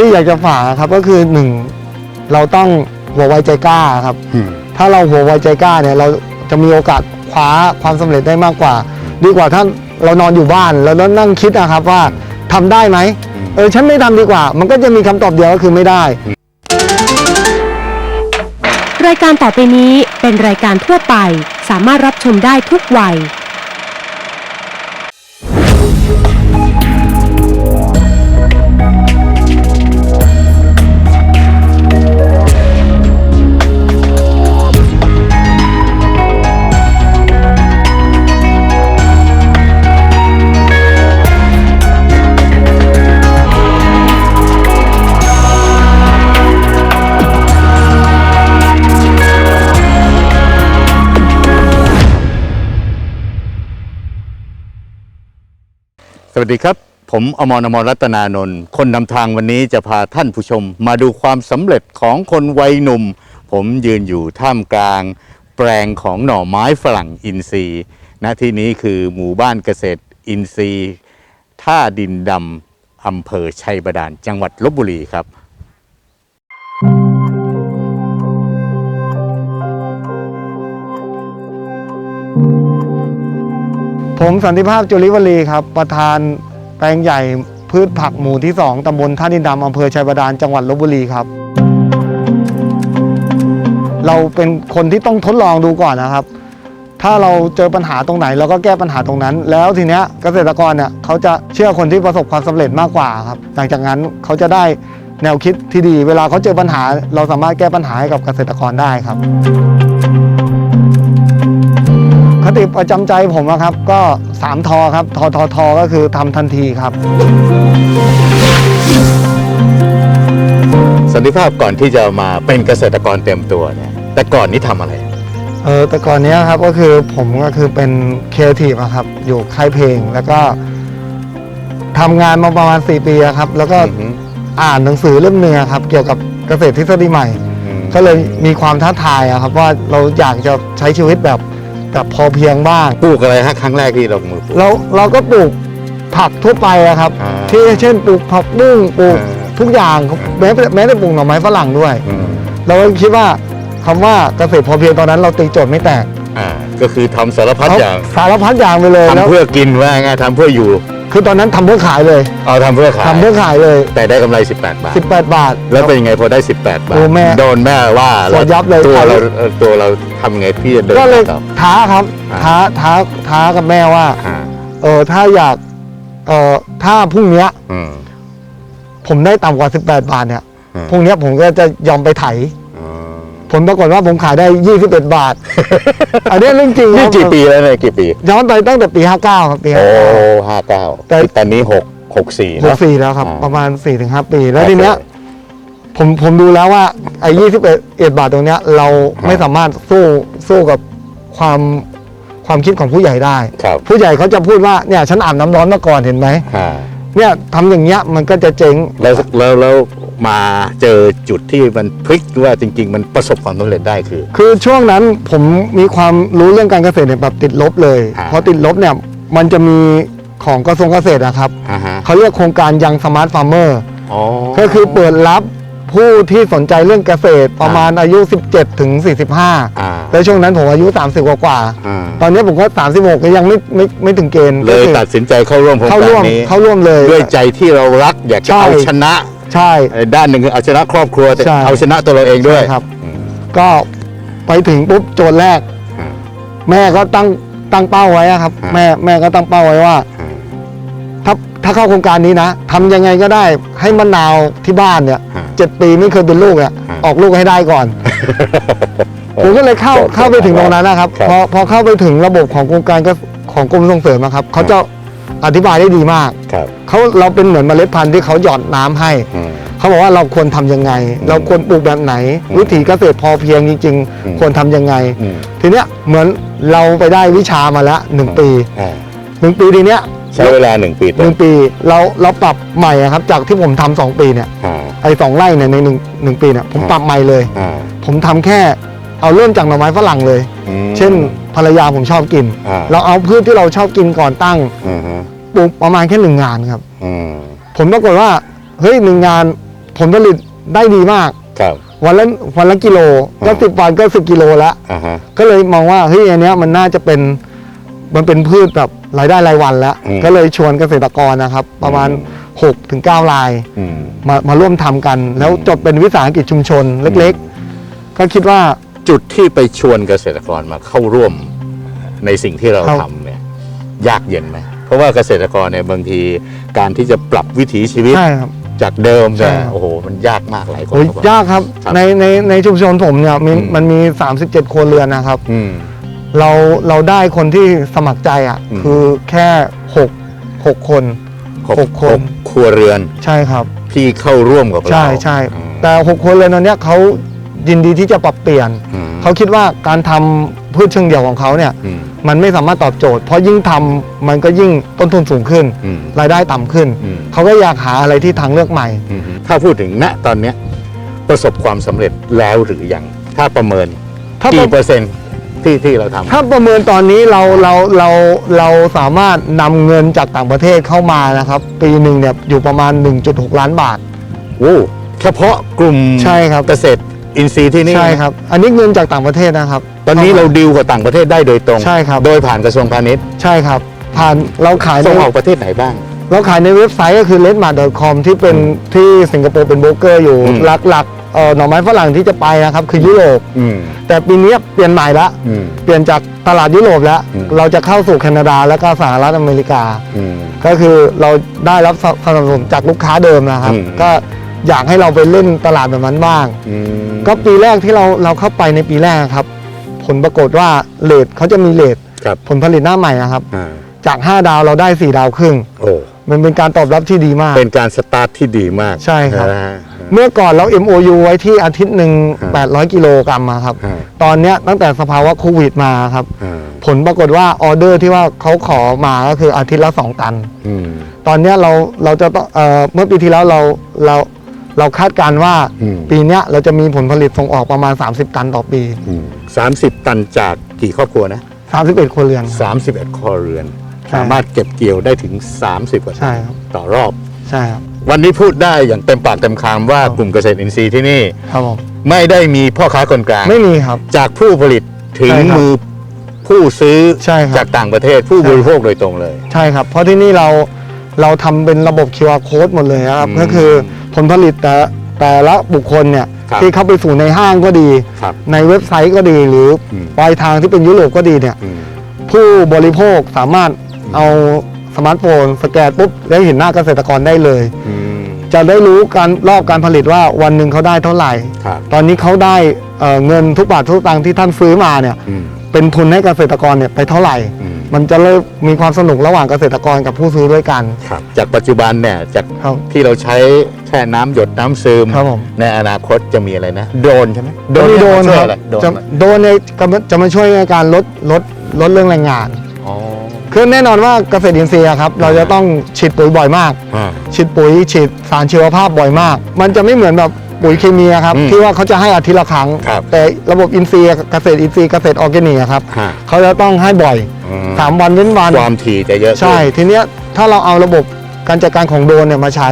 ที่อยากจะฝากครับก็คือหนึ่งเราต้องหัวไวใจกล้าครับอืมถ้าเราหัวไวใจกล้าเนี่ยเราจะมีโอกาสคว้าความสำเร็จได้มากกว่า ดีกว่าถ้าเรานอนอยู่บ้านแล้วนั่งคิดนะครับว่าทำได้ไหมเออฉันไม่ทำดีกว่า มันก็จะมีคำตอบเดียวก็คือไม่ได้ รายการต่อไปนี้เป็นรายการทั่วไป สามารถรับชมได้ทุกวัย ดีครับ ผมอมรอมรรัตนานนท์คนนำทางวันนี้จะพาท่านผู้ชม มาดูความสำเร็จของคนวัยหนุ่ม ผมยืนอยู่ท่ามกลาง แปลงของหน่อไม้ฝรั่งอินทรีย์ณที่นี้คือหมู่บ้านเกษตรอินทรีย์ ท่าดินดำอำเภอชัยบาดาลจังหวัดลบบุรีครับ ผมสันติภาพจุลิวลีครับ ประธานแปลงใหญ่พืชผักหมู่ที่ 2 ตำบลท่าดินดำอำเภอชัยบาดาลจังหวัดลบบุรีครับ เราเป็นคนที่ต้องทดลองดูก่อนนะครับ ถ้าเราเจอปัญหาตรงไหนเราก็แก้ปัญหาตรงนั้น แล้วทีเนี้ยเกษตรกรเนี่ยเขาจะเชื่อคนที่ประสบความสำเร็จมากกว่าครับ หลังจากนั้นเขาจะได้แนวคิดที่ดี เวลาเขาเจอปัญหา เราสามารถแก้ปัญหาให้กับเกษตรกรได้ครับ คติประจำใจผมอะครับ ก็3ทอครับทอทอทอก็คือทำทันทีครับสันติภาพก่อนที่จะมาเป็นเกษตรกรเต็มตัวเนี่ยแต่ก่อนนี้ทำอะไรเออแต่ก่อนเนี้ยครับก็คือผมก็คือเป็นครีเอทีฟอะครับ อยู่ค่ายเพลงแล้วก็ทำงานมาประมาณ 4 ปีอะครับ แล้วก็อือฮึอ่านหนังสือเล่มหนึ่งอะครับ เกี่ยวกับเกษตรทฤษฎีใหม่อืมก็เลยมีความท้าทายอะครับ ว่าเราอยากจะใช้ชีวิตแบบ แบบพอเพียงบ้าง ปลูกอะไรฮะครั้งแรกที่ลงมือปลูก เราเราก็ปลูกผักทั่วไปอะครับ อ่าที่เช่นปลูกผักบุ้งปลูกอ่า ทุกอย่างแม้แม้แต่ปลูกหน่อไม้ฝรั่งด้วย อืมเราก็คิดว่าคำว่าเกษตรพอเพียงตอนนั้นเราตีโจทย์ไม่แตกอ่าก็คือทำสารพัดเขาอย่าง สารพัดอย่างไปเลยแล้ว ทำเพื่อกินว่าไงทำเพื่ออยู่ คือตอนนั้นทำเพื่อขายเลยเอาทำเพื่อขายทำเพื่อขายเลย แต่ได้กำไร 18 บาท 18 บาท แล้วเป็นยังไงพอได้ 18 บาท โอ้แม่โดนแม่ว่าสวดยับเลยตัวขายเราเอ่อตัวเราทำไงที่จะเดินก็เลยต่อ ท้าครับ อ่า ท้าท้าท้ากับแม่ว่า อ่าเออถ้าอยากเออถ้าพรุ่งเนี้ยอืม ผมได้ต่ำกว่า 18 บาทเนี่ยอืม พรุ่งเนี้ยผมก็จะยอมไปไถอืม ผลปรากฏว่าผมขายได้ 21 บาท อันนี้เรื่องจริงนี่ครับกี่ปีแล้วเนี่ยกี่ปี ย้อนไปตั้งแต่ปี 59 ครับปีโอ้59ห้าเก้าแต่ตอนนี้หกหกสี่หกนะสี่แล้วครับอ่าประมาณ4-5ปี แล้วทีเนี้ยผมผมดูแล้วว่าไอ้21เอ็ดบาทตรงเนี้ย เราไม่สามารถสู้สู้กับความความคิดของผู้ใหญ่ได้ครับผู้ใหญ่เขาจะพูดว่าเนี่ยฉันอาบน้ำร้อนมาก่อนเห็นไหมอ่าเนี่ยทำอย่างเงี้ยมันก็จะเจ๊งแล้วแล้วแล้ว มาเจอจุดที่มันพลิกว่าจริง ๆ มันประสบความสำเร็จได้คือ คือช่วงนั้นผมมีความรู้เรื่องการเกษตรเนี่ยแบบติดลบเลยอ่า พอติดลบเนี่ยมันจะมีของกระทรวงเกษตรนะครับอ่าฮะเขาเรียกโครงการยังสมาร์ทฟาร์มเมอร์อ๋อ ก็คือเปิดรับผู้ที่สนใจเรื่องเกษตรประมาณอายุ 17ถึง45อ่าแล้วช่วงนั้นผมอายุ 30 กว่ากว่าอ่าตอนนี้ผมก็ 36ก็ยังไม่ไม่ไม่ถึงเกณฑ์เลยก็คือตัดสินใจเข้าร่วมโครงเข้าการร่วมนี้เข้าร่วมเลย ด้วยใจที่เรารักอยากจะใช่ เอาชนะ ใช่เอ่อด้านหนึ่งคือเอาชนะครอบครัวแต่ใช่ เอาชนะตัวเราเองด้วย ใช่ครับ อืม ก็ไปถึงปุ๊บโจทย์แรก อ่า แม่ก็ตั้งตั้งเป้าไว้อะครับอ่าแม่แม่ก็ตั้งเป้าไว้ว่า อ่าถ้าถ้าเข้าโครงการนี้นะทำยังไงก็ได้ให้มะนาวที่บ้านเนี่ยอ่า เจ็ดปีไม่เคยเป็นลูกเนี่ยอ่าออกลูกให้ได้ก่อน ผมก็เลยเข้าโจทย์เข้าไปถึงตรงนั้นนะครับครับ พอพอเข้าไปถึงระบบของโครงการก็ของกรมส่งเสริมนะครับเขาจะ อธิบายได้ดีมากครับ เขาเราเป็นเหมือนเมล็ดพันธุ์ที่เขาหยอดน้ำให้อืมเขาบอกว่าเราควรทำยังไง เราควรปลูกแบบไหนอืมวิถีเกษตรพอเพียงจริงอืมๆควรทำยังไงอืมทีเนี้ยเหมือนเราไปได้วิชามาแล้วหนึ่งปีอ่าหนึ่งปีทีเนี้ยใช้เวลาหนึ่งปีหเต็นึ่มงปีเราเราปรับใหม่อะครับ จากที่ผมทำสองปีเนี่ยอ่าไอ้สองไร่เนี่ยในหนึ่งหนึ่งปีเนี่ยผมอ่าปรับใหม่เลยอ่าผมทำแค่เอาเริ่มจากหน่อไม้ฝรั่งเลยอืมเช่น ภรรยาผมชอบกิน อ่า เราเอาพืชที่เราชอบกินก่อนตั้งอืมฮึปลูกประมาณแค่หนึ่งงานครับ อืมผมปรากฏว่าเฮ้ยหนึ่งงานพผลผลิตได้ดีมาก ครับ วันละวันละกิโลก็อ่า สิบวันก็สิบกิโลแล้วอ่าฮะก็เลยมองว่าเฮ้ยอันเนี้ยมันน่าจะเป็นมันเป็นพืชแบบรายได้รายวันแล้วอืมก็เลยชวนเกษตรกรนะครับ ประมาณอืม6-9ถึง9ราย อืม มามาร่วมทำกัน แล้วอืมจดเป็นวิสาหกิจชุมชนเล็ก ๆ ก็คิดว่า จุดที่ไปชวนเกษตรกรมาเข้าร่วมในสิ่งที่เราครับทำเนี่ยยากเย็นไหมเพราะว่าเกษตรกรเนี่ยบางทีการที่จะปรับวิถีชีวิต ใช่ครับ จากเดิมเนี่ยใช่ครับ โอ้โหมันยากมากหลายคนโอ้ยเขาบอก ยากครับ ครับในในในชุมชนผมเนี่ยมีอืม มันมี 37 ครัวเรือนนะครับ อืม เราเราได้คนที่สมัครใจอะอืม คือแค่6 6คน หกหกคน หกครัวเรือนใช่ครับ ที่เข้าร่วมกับเราใช่ใช่ อืมแต่ 6 คนเรือนตอนเนี้ยเขา ยินดีที่จะปรับเปลี่ยน อืมเขาคิดว่าการทำพืชเชิงเดี่ยวของเขาเนี่ยอืมมันไม่สามารถตอบโจทย์ เพราะยิ่งทำมันก็ยิ่งต้นทุนสูงขึ้น อืม รายได้ต่ำขึ้น อืม เขาก็อยากหาอะไรที่ทางเลือกใหม่ อืมถ้าพูดถึงณตอนเนี้ยประสบความสำเร็จแล้วหรือยังถ้าประเมินถ้ากี่ประเปอร์เซ็นต์ที่ที่เราทำ ถ้าประเมินตอนนี้เราเราเราเราสามารถนำเงินจากต่างประเทศเข้ามานะครับ ปีหนึ่งเนี่ยอยู่ประมาณ 1.6 ล้านบาท โอ้เฉพาะกลุ่มใช่ครับ เกษตร อินทรีย์ที่นี่ใช่ครับ อันนี้เงินจากต่างประเทศนะครับ ตอนนี้เราดิวกับต่างประเทศได้โดยตรง ใช่ครับ โดยผ่านกระทรวงพาณิชย์ ใช่ครับ ผ่านเราขายในส่งออกประเทศไหนบ้าง เราขายในเว็บไซต์ก็คือ r e d m a r t c o m ที่เป็นที่สิงคโปร์เป็นโบรกเกอร์อยู่อืมหลักๆเอ่อหน่อไม้ฝรั่งที่จะไปนะครับ คือยุโรปอืมแต่ปีนี้เปลี่ยนใหม่ละอืมเปลี่ยนจากตลาดยุโรปแล้วอืมเราจะเข้าสู่แคนาดาและก็สหรัฐอเมริกาอืมก็คือเราได้รับสนับสนุนจากลูกค้าเดิมนะครับอืมก็ อยากให้เราไปเล่นตลาดแบบนั้นบ้าง อืมก็ปีแรกที่เราเราเข้าไปในปีแรกครับ ผลปรากฏว่าเลทเขาจะมีเลทครับผลผลิตหน้าใหม่นะครับ อ่าจาก 5 ดาวเราได้ 4 ดาวครึ่ง โอ้มันเป็นการตอบรับที่ดีมาก เป็นการสตาร์ทที่ดีมากใช่ครับ นะฮะ เมื่อก่อนเรา MOU ไว้ที่อาทิตย์หนึ่งครับ800 กิโลกรัมอะครับอ่าตอนเนี้ยตั้งแต่สภาวะโควิดมาครับ อ่าผลปรากฏว่าออเดอร์ที่ว่าเขาขอมาก็คืออาทิตย์ละ 2 ตัน อืมตอนเนี้ยเราเราจะต้องเอ่อเมื่อปีที่แล้วเราเรา เราคาดการณ์ว่าอืม ปีเนี้ยเราจะมีผลผลิตส่งออกประมาณ 30 ตันต่อปี สามสิบตันจากกี่ครอบครัวนะ 31คนเรือนสามสิบเอ็ดครัวเรือน ใช่สามารถเก็บเกี่ยวได้ถึง 30 กว่าตันใช่ครับ ต่อรอบ ใช่ครับ วันนี้พูดได้อย่างเต็มปากเต็มคำว่ากลุ่มเกษตรอินทรีย์ที่นี่ครับผมไม่ได้มีพ่อค้าคนกลาง ไม่มีครับ จากผู้ผลิตถึงใช่ครับมือผู้ซื้อใช่ครับจากต่างประเทศผู้ใช่ บริโภคโดยตรงเลย ใช่ครับ เพราะที่นี่เรา เราทำเป็นระบบ QR code หมดเลยนะครับ อืมก็คือผลผลิตแต่แต่ละบุคคลเนี่ยครับที่เข้าไปสู่ในห้างก็ดี ครับในเว็บไซต์ก็ดีหรืออม ปลายทางที่เป็นยุโรปก็ดีเนี่ย อืม ผู้บริโภคสามารถเอาสมาร์ทโฟน สแกนปุ๊บแล้วเห็นหน้าเกษตรกรได้เลย อืมจะได้รู้การรอบการผลิตว่าวันหนึ่งเขาได้เท่าไหร่ ครับตอนนี้เขาได้เอ่อเงินทุกบาททุกตังค์ที่ท่านซื้อมาเนี่ยอืมเป็นทุนให้เกษตรกรเนี่ยไปเท่าไหร่ อื มมันจะเริ่มมีความสนุกระหว่างเกษตรกรกับผู้ซื้อด้วยกัน ครับจากปัจจุบันเนี่ยจากครับ ที่เราใช้แค่น้ำหยดน้ำซึมครับผม ในอนาคตจะมีอะไรนะ โดรนใช่ไหมโดนโดนเยคมาช่วยรับอะไรโดรนจะอะไรโดนเนี่ยจะมาจะมาช่วยในการลดลดลดเรื่องแรงงาน อ๋อคือแน่นอนว่าเกษตรอินทรีย์อะครับเราจะต้องฉีดปุ๋ยบ่อยมาก อ่า ฉีดปุ๋ยฉีดสารชีวภาพบ่อยมาก มันจะไม่เหมือนแบบปุ๋ยเคมีอะครับ อืมที่ว่าเขาจะให้อาทิตย์ละครั้ง ครับแต่ระบบอินทรีย์เกษตรอินทรีย์เกษตรออร์แกนิกอะครับฮะ เขาจะต้องให้บ่อยอืม สามวันเว้นวันความถี่จะเยอะใช่ขึ้นทีเนี้ยถ้าเราเอาระบบการจัดการของโดรนเนี่ยมาใช้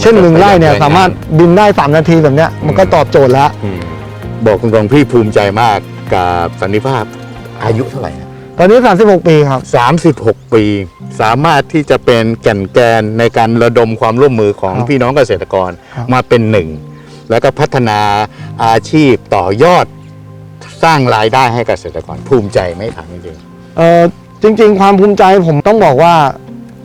เช่นหนึ่งไร่เนี่ยประหยัดแรงงาน สามารถบินได้ 3 นาทีแบบเนี้ยมันก็ตอบโจทย์แล้ว อืมบอกตรงๆพี่ภูมิใจมากกับสันนิภาพอายุเท่าไหร่นะตอนนี้ 36 ปีครับ 36 ปี สามารถที่จะเป็นแก่นแกนในการระดมความร่วมมือของครับพี่น้องเกษตรกรครับ มาเป็นหนึ่ง แล้วก็พัฒนาอาชีพต่อยอดสร้างรายได้ให้เกษตรกรภูมิใจไหมถามจริง เออจริง ๆ ความภูมิใจผมต้องบอกว่า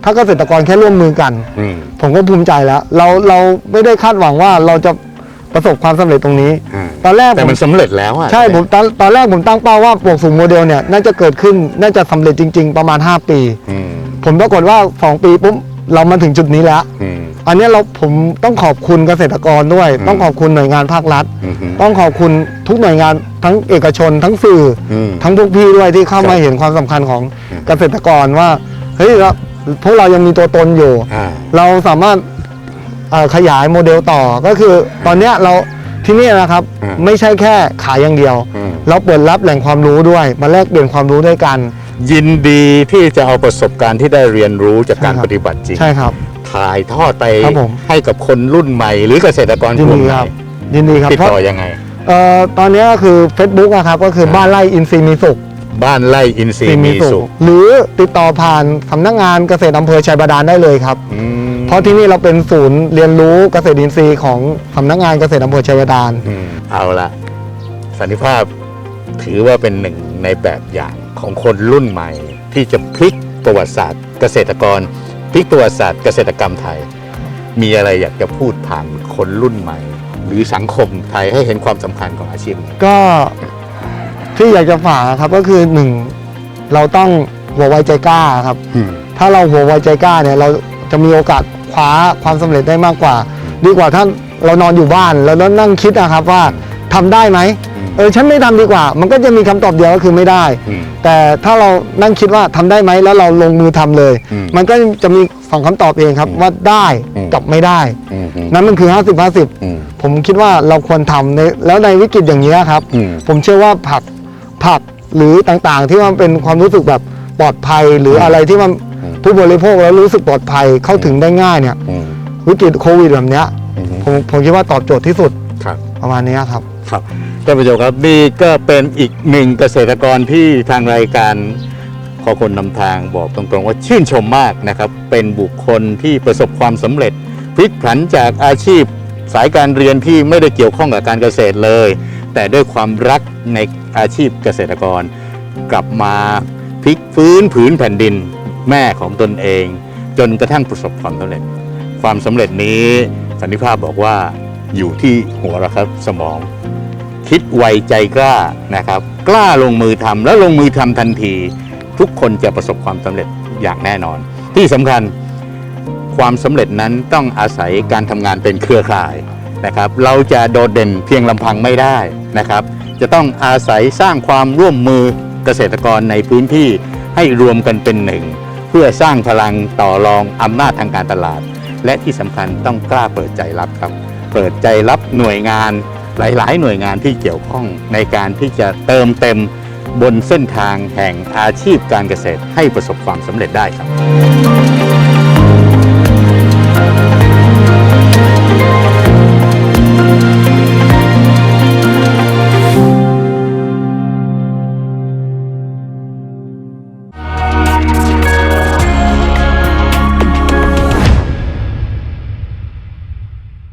ถ้าเกษตรกรแค่ร่วมมือกันๆอืมผมก็ภูมิใจแล้ว เราเราไม่ได้คาดหวังว่าเราจะประสบความสำเร็จตรงนี้ อ่าตอนแรกแต่ผมมันสำเร็จแล้วอะใช่ผมตอนตอนแรกผมตั้งเป้าว่าปลูกสูงโมเดลเนี่ยน่าจะเกิดขึ้นน่าจะสำเร็จจริง ๆ ประมาณ 5 ปี อืมผมปรากฏว่า 2 ปีปุ๊บเรามาถึงจุดนี้แล้ว อืม อันเนี้ยเราผมต้องขอบคุณเกษตรกรด้วยอืมต้องขอบคุณหน่วยงานภาครัฐ อืมอืมต้องขอบคุณทุกหน่วยงานทั้งเอกชน ทั้งสื่ออืมทั้งพวกพี่ด้วยที่เข้าครับมาเห็นความสำคัญของอืมเกษตรกรว่าเฮ้ยเราพวกเรายังมีตัวตนอยู่ อ่า เราสามารถเอ่อขยายโมเดลต่อก็คือตอนเนี้ยเราที่นี่นะครับ อืมไม่ใช่แค่ขายอย่างเดียว อืม เราเปิดรับแหล่งความรู้ด้วยมาแลกเปลี่ยนความรู้ด้วยกัน ยินดีที่จะเอาประสบการณ์ที่ได้เรียนรู้จากการใช่ครับ ปฏิบัติจริง ใช่ครับ ถ่ายทอดไปครับผม ให้กับคนรุ่นใหม่ หรือเกษตรกรยินกลุ่มดีไหนครับ ยินดีครับติดเพราะต่อยังไง เอ่อตอนนี้ก็คือ Facebook อะครับก็คือครับ บ้านไร่อินทรีย์มีสุขบ้านไร่อินทรีย์มีสุขหรือติดต่อผ่านสำนักงานเกษตรอำเภอชัยบาดาลได้เลยครับ อืมเพราะที่นี่เราเป็นศูนย์เรียนรู้เกษตรอินทรีย์ของสำนักงานเกษตรอำเภอชัยบาดาล อืมเอาละสันติภาพถือว่าเป็นหนึ่งในแบบอย่างของคนรุ่นใหม่ ที่จะพลิกประวัติศาสตร์เกษตรกร พลิกประวัติศาสตร์เกษตรกรรมไทย มีอะไรอยากจะพูดผ่านคนรุ่นใหม่ หรือสังคมไทยให้เห็นความสำคัญของอาชีพนี้ก็ที่อยากจะฝากครับก็คือหนึ่งเราต้องหัวไวใจกล้าครับ อืม ถ้าเราหัวไวใจกล้าเนี่ยเราจะมีโอกาสคว้าความสำเร็จได้มากกว่า ดีกว่าถ้าเรานอนอยู่บ้านแล้วนั่งคิดนะครับว่า ทำได้ไหมอืมเออฉันไม่ทำดีกว่า มันก็จะมีคำตอบเดียวก็คือไม่ได้อืมแต่ถ้าเรานั่งคิดว่าทำได้ไหมแล้วเราลงมือทำเลยอืมมันก็จะมีสองคำตอบเองครับอืมว่าได้อืมกับไม่ได้อืมอืมนั้นมันคือ 50 50อืมผมคิดว่าเราควรทำในแล้วในวิกฤตอย่างนี้ยครับอืมผมเชื่อว่าผักผักหรือต่างๆ ที่มันเป็นความรู้สึกแบบปลอดภัย หรืออะไรที่มันอืมผู้บริโภคแล้วรู้สึกปลอดภัยเข้าถึงได้ง่ายเนี่ยอืมวิกฤตโควิดแบบเนี้ยอืมผมผมคิดว่าตอบโจทย์ที่สุดครับประมาณนี้ครับ ครับท่านผู้ชมครับนี่ก็เป็นอีกหนึ่งเกษตรกรที่ทางรายการขอคนนำทางบอกตรงๆว่าชื่นชมมากนะครับ เป็นบุคคลที่ประสบความสำเร็จพลิกผันจากอาชีพสายการเรียนที่ไม่ได้เกี่ยวข้องกับการเกษตรเลย แต่ด้วยความรักในอาชีพเกษตรกร กลับมาพลิกฟื้นผืนแผ่นดินแม่ของตนเอง จนกระทั่งประสบความสำเร็จ ความสำเร็จนี้สันนิภาพบอกว่า อยู่ที่หัวเราครับสมอง คิดไวใจกล้านะครับ กล้าลงมือทำแล้วลงมือทำทันที ทุกคนจะประสบความสำเร็จอย่างแน่นอน ที่สำคัญความสำเร็จนั้นต้องอาศัยการทำงานเป็นเครือข่ายนะครับ เราจะโดดเด่นเพียงลำพังไม่ได้นะครับ จะต้องอาศัยสร้างความร่วมมือเกษตรกรในพื้นที่ให้รวมกันเป็นหนึ่ง เพื่อสร้างพลังต่อรองอำนาจทางการตลาด และที่สำคัญต้องกล้าเปิดใจรับครับ เปิดใจรับหน่วยงานหลาย ๆ หน่วยงานที่เกี่ยวข้องในการที่จะเติมเต็มบนเส้นทางแห่งอาชีพการเกษตรให้ประสบความสำเร็จได้ครับ